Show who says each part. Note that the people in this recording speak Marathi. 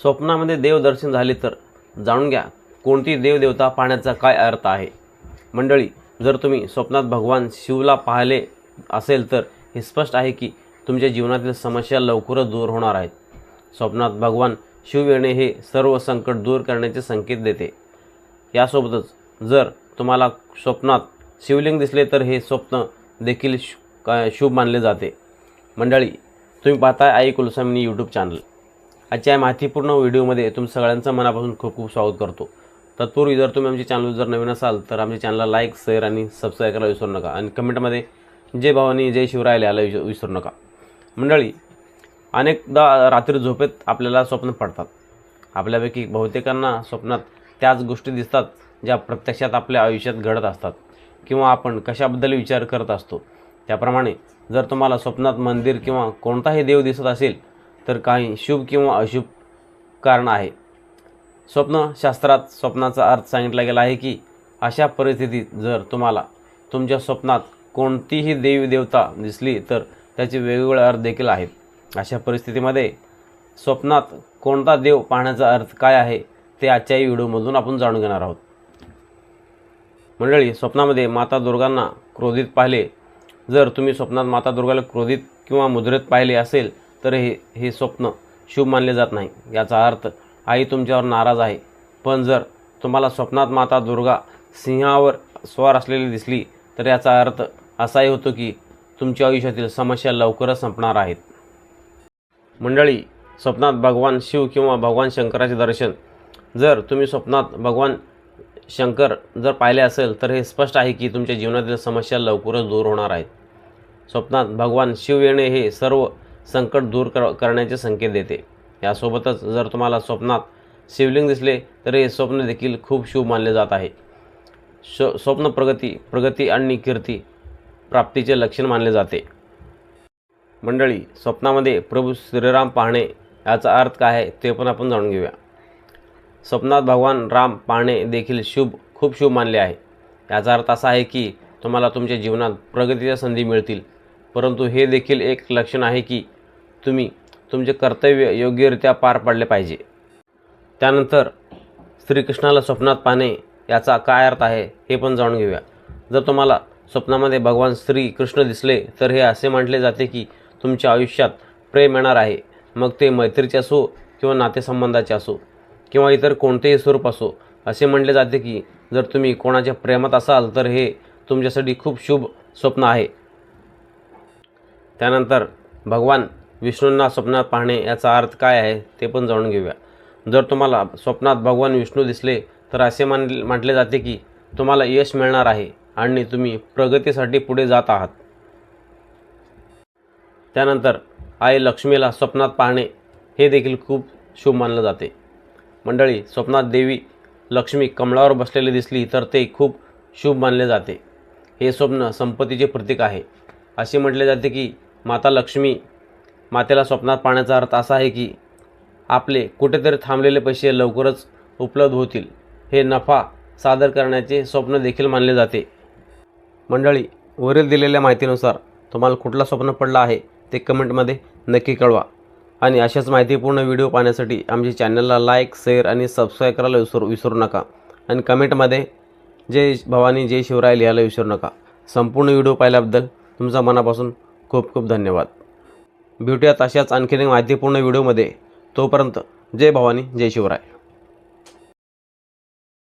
Speaker 1: स्वप्नामध्ये देवदर्शन झाले तर? जाणून घ्या कोणती देवदेवता पाहण्याचा काय अर्थ आहे? मंडळी जर तुम्ही स्वप्नात भगवान शिवला पाहिले असेल तर हे स्पष्ट आहे की तुमच्या जीवनातील समस्या लवकरच दूर होणार आहेत. स्वप्नात भगवान शिव येणे हे सर्व संकट दूर करण्याचे संकेत देते. यासोबतच जर तुम्हाला स्वप्नात शिवलिंग दिसले तर हे स्वप्न देखील शु का शुभ मानले जाते. मंडळी तुम्ही पाहताय आई कुलस्वामिनी यूट्यूब चॅनल आजच्या माहितीपूर्ण व्हिडिओमध्ये तुम सगळ्यांचं मनापासून खूप खूप स्वागत करतो. तत्पूर्वी जर तुम्ही आमच्या चॅनल जर नवीन असाल तर आमच्या चॅनलला लाईक शेअर आणि सबस्क्राईब करायला विसरू नका. आणि कमेंटमध्ये जय भावानी जय शिवराय लिहायला विस- विसरू नका. मंडळी अनेकदा रात्री झोपेत आपल्याला स्वप्न पडतात. आपल्यापैकी बहुतेकांना स्वप्नात त्याच गोष्टी दिसतात ज्या प्रत्यक्षात आपल्या आयुष्यात घडत असतात किंवा आपण कशाबद्दल विचार करत असतो. त्याप्रमाणे जर तुम्हाला स्वप्नात मंदिर किंवा कोणताही देव दिसत असेल तर काही शुभ किंवा अशुभ कारण आहे. स्वप्नशास्त्रात स्वप्नाचा अर्थ सांगितला गेला आहे की अशा परिस्थितीत जर तुम्हाला तुमच्या स्वप्नात कोणतीही देवी देवता दिसली तर त्याचे वेगवेगळे अर्थ देखील आहेत. अशा परिस्थितीमध्ये स्वप्नात कोणता देव पाहण्याचा अर्थ काय आहे ते आजच्या या व्हिडिओमधून आपण जाणून घेणार आहोत. मंडळी स्वप्नामध्ये माता दुर्गांना क्रोधित पाहिले. जर तुम्ही स्वप्नात माता दुर्गाला क्रोधित किंवा मुद्रेत पाहिले असेल तर हे हे स्वप्न शुभ मानले जात नाही. याचा अर्थ आई तुमच्यावर नाराज आहे. पण जर तुम्हाला स्वप्नात माता दुर्गा सिंहावर स्वार असलेली दिसली तर याचा अर्थ असाही होतो की तुमच्या आयुष्यातील समस्या लवकरच संपणार आहेत. मंडळी स्वप्नात भगवान शिव किंवा भगवान शंकराचे दर्शन. जर तुम्ही स्वप्नात भगवान शंकर जर पाहिले असेल तर हे स्पष्ट आहे की तुमच्या जीवनातील समस्या लवकरच दूर होणार आहेत. स्वप्नात भगवान शिव येणे हे सर्व संकट दूर कर करण्याचे संकेत देते. यासोबतच जर तुम्हाला स्वप्नात शिवलिंग दिसले तर हे स्वप्न देखील खूप शुभ मानले जात आहे. श स्वप्न प्रगती प्रगती आणि कीर्ती प्राप्तीचे लक्षण मानले जाते. मंडळी स्वप्नामध्ये प्रभू श्रीराम पाहणे याचा अर्थ काय आहे ते पण आपण जाणून घेऊया. स्वप्नात भगवान राम पाहणे देखील शुभ खूप शुभ मानले आहे. याचा अर्थ असा आहे की तुम्हाला तुमच्या जीवनात प्रगतीच्या संधी मिळतील. परंतु हे देखील एक लक्षण आहे की तुम्ही तुमचे कर्तव्य योग्यरित्या पार पाडले पाहिजे. त्यानंतर श्रीकृष्णाला स्वप्नात पाहणे याचा काय अर्थ आहे हे पण जाणून घेऊया. जर तुम्हाला स्वप्नामध्ये भगवान श्रीकृष्ण दिसले तर हे असे म्हटले जाते की तुमच्या आयुष्यात प्रेम येणार आहे. मग ते मैत्रीचे असो किंवा नातेसंबंधाचे असो किंवा इतर कोणतेही स्वरूप असो असे म्हटले जाते की जर तुम्ही कोणाच्या प्रेमात असाल तर हे तुमच्यासाठी खूप शुभ स्वप्न आहे. त्यानंतर भगवान विष्णूंना स्वप्नात पाहणे याचा अर्थ काय आहे ते पण जाणून घेऊया. जर तुम्हाला स्वप्नात भगवान विष्णू दिसले तर असे मान म्हटले जाते की तुम्हाला यश मिळणार आहे आणि तुम्ही प्रगतीसाठी पुढे जात आहात. त्यानंतर आई लक्ष्मीला स्वप्नात पाहणे हे देखील खूप शुभ मानलं जाते. मंडळी स्वप्नात देवी लक्ष्मी कमळावर बसलेली दिसली तर ते खूप शुभ मानले जाते. हे स्वप्न संपत्तीचे प्रतीक आहे. असे म्हटले जाते की माता लक्ष्मी मातेला स्वप्नात पाहण्याचा अर्थ असा आहे की आपले कुठेतरी थांबलेले पैसे लवकरच उपलब्ध होतील. हे नफा सादर करण्याचे स्वप्न देखील मानले जाते. मंडळी वरील दिलेल्या माहितीनुसार तुम्हाला कुठला स्वप्न पडला आहे ते कमेंटमध्ये नक्की कळवा. आणि अशाच माहितीपूर्ण व्हिडिओ पाहण्यासाठी आमच्या चॅनलला लाईक शेअर आणि सबस्क्राईब करायला विसरू विसरू नका. आणि कमेंटमध्ये जय भवानी जय शिवराय लिहायला विसरू नका. संपूर्ण व्हिडिओ पाहिल्याबद्दल तुमचा मनापासून खूप खूप धन्यवाद. भेटूयात अशाच आणखीन एक माहितीपूर्ण व्हिडिओमध्ये. तोपर्यंत जय भवानी जय शिवराय.